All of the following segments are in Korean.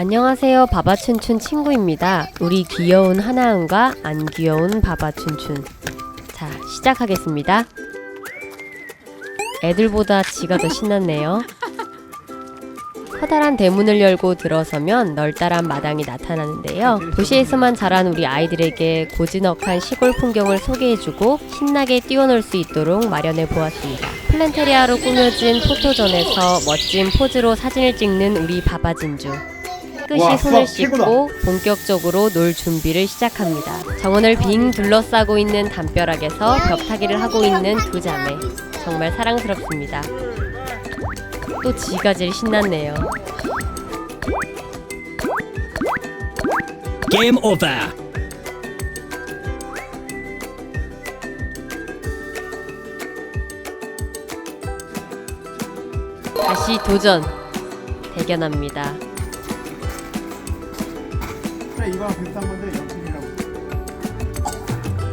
안녕하세요. 바바춘춘 친구입니다. 우리 귀여운 하나은과 안 귀여운 바바춘춘. 자, 시작하겠습니다. 애들보다 지가 더 신났네요. 커다란 대문을 열고 들어서면 널따란 마당이 나타나는데요. 도시에서만 자란 우리 아이들에게 고즈넉한 시골 풍경을 소개해주고 신나게 뛰어놀 수 있도록 마련해 보았습니다. 플랜테리아로 꾸며진 포토존에서 멋진 포즈로 사진을 찍는 우리 바바진주. 끝이 와, 손을 최고다. 씻고 본격적으로 놀 준비를 시작합니다. 정원을 빙 둘러싸고 있는 담벼락에서 벽타기를 하고 있는 두 자매. 정말 사랑스럽습니다. 또 지가 제일 신났네요. Game over. 다시 도전 대견합니다. 그래 이거랑 비슷한 건데 연필이라고.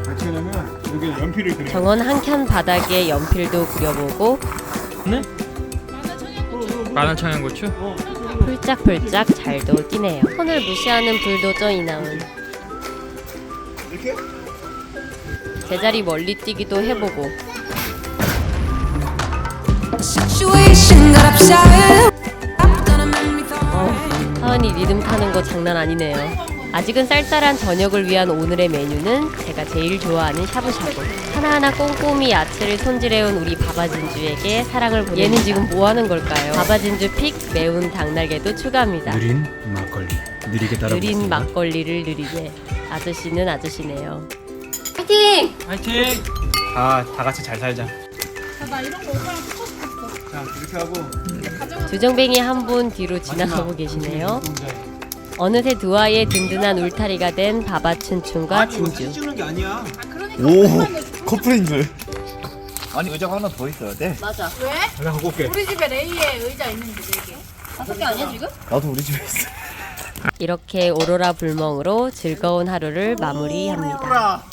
같이 하려면 여기 연필을 그려. 정원 한켠 바닥에 연필도 그려보고 네? 만원 청양고추? 훌짝훌짝 잘도 뛰네요. 손을 무시하는 불도저 이나은. 이렇게? 제자리 멀리 뛰기도 해보고. 어, 하은이 리듬 타는 거 장난 아니네요. 아직은 쌀쌀한 저녁을 위한 오늘의 메뉴는 제가 제일 좋아하는 샤브샤브. 하나하나 꼼꼼히 야채를 손질해온 우리 바바진주에게 사랑을 보내. 얘는 지금 뭐 하는 걸까요? 바바진주 픽 매운 닭날개도 추가합니다. 느린 막걸리 느리게 따라 느린. 막걸리를 느리게. 아저씨는 아저씨네요. 화이팅! 아, 다 같이 잘 살자. 자 이렇게 하고 두정뱅이 한 분 뒤로 지나가고 계시네요. 어느새 두 아이의 든든한 울타리가 된 바바춘춘과 진주. 찍는 게 아니야. 오 커플인 줄 아니 의자가 하나 더 있어야 돼 맞아. 내가 갖고 올게. 우리 집에 레이에 의자 있는데 네 개. 다섯 개 아니야 지금? 나도 우리 집에 있어 이렇게 오로라 불멍으로 즐거운 하루를 마무리합니다. 오라.